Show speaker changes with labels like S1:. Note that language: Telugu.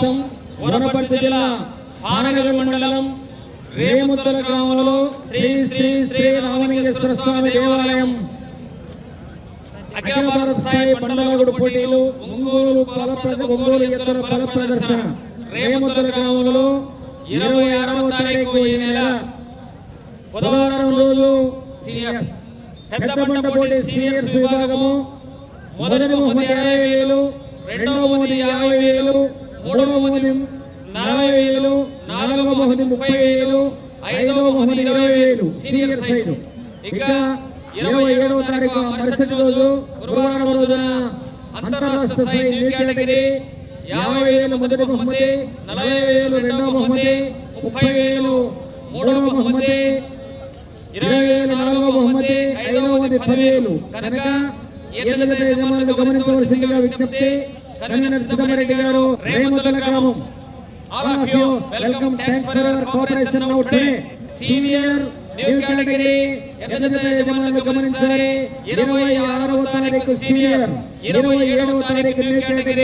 S1: రాష్ట్రం వనపర్తి జిల్లా పానగల్ మండలం రేముద్దల గ్రామంలో శ్రీ శ్రీ శ్రీ రామలింగేశ్వర స్వామి దేవాలయం. అఖిల భారత స్థాయి పండలగుడు పోటీలు ఒంగోలు బల ఒంగోలు ఎత్తుల బల ప్రదర్శన. రేముద్దల గ్రామంలో ఇరవై ఆరవ తారీఖు ఈ నెల బుధవారం రోజు సీనియర్స్. పెద్ద బండ పోటీ సీనియర్స్ విభాగము మొదటి ముహమ్మద్ మూడవ బహుమతి నలభై వేలు నాలుగవ బహుమతి ముప్పై వేలు ఐదవ బహుమతి ఇరవై వేలు సీనియర్ సైడ్. ఇక ఇరవై ఏడవ తారీఖు మరుసటి రోజు గురువారం రోజున అంతరాష్ట్ర స్థాయి న్యూ కేటగిరీ యాభై వేలు మొదటి బహుమతి నలభై వేలు రెండవ బహుమతి ముప్పై వేలు మూడవ బహుమతి ఇరవై వేలు నాలుగవ బహుమతి ఐదవ బహుమతి పదివేలు. కనుక ఏదైతే యజమానులు గమనించవలసిందిగా విజ్ఞప్తి కన్వీనర్ చిదంబరెడ్డి గారు రేముద్దల గ్రామం. All of you welcome thanks for your cooperation now today senior new category ఎన్నద యజమానులు గమనించాలి. ఇరవై ఆరవ తారీఖు సీనియర్ ఇరవై ఏడవ తారీఖు న్యూ కేటగిరీ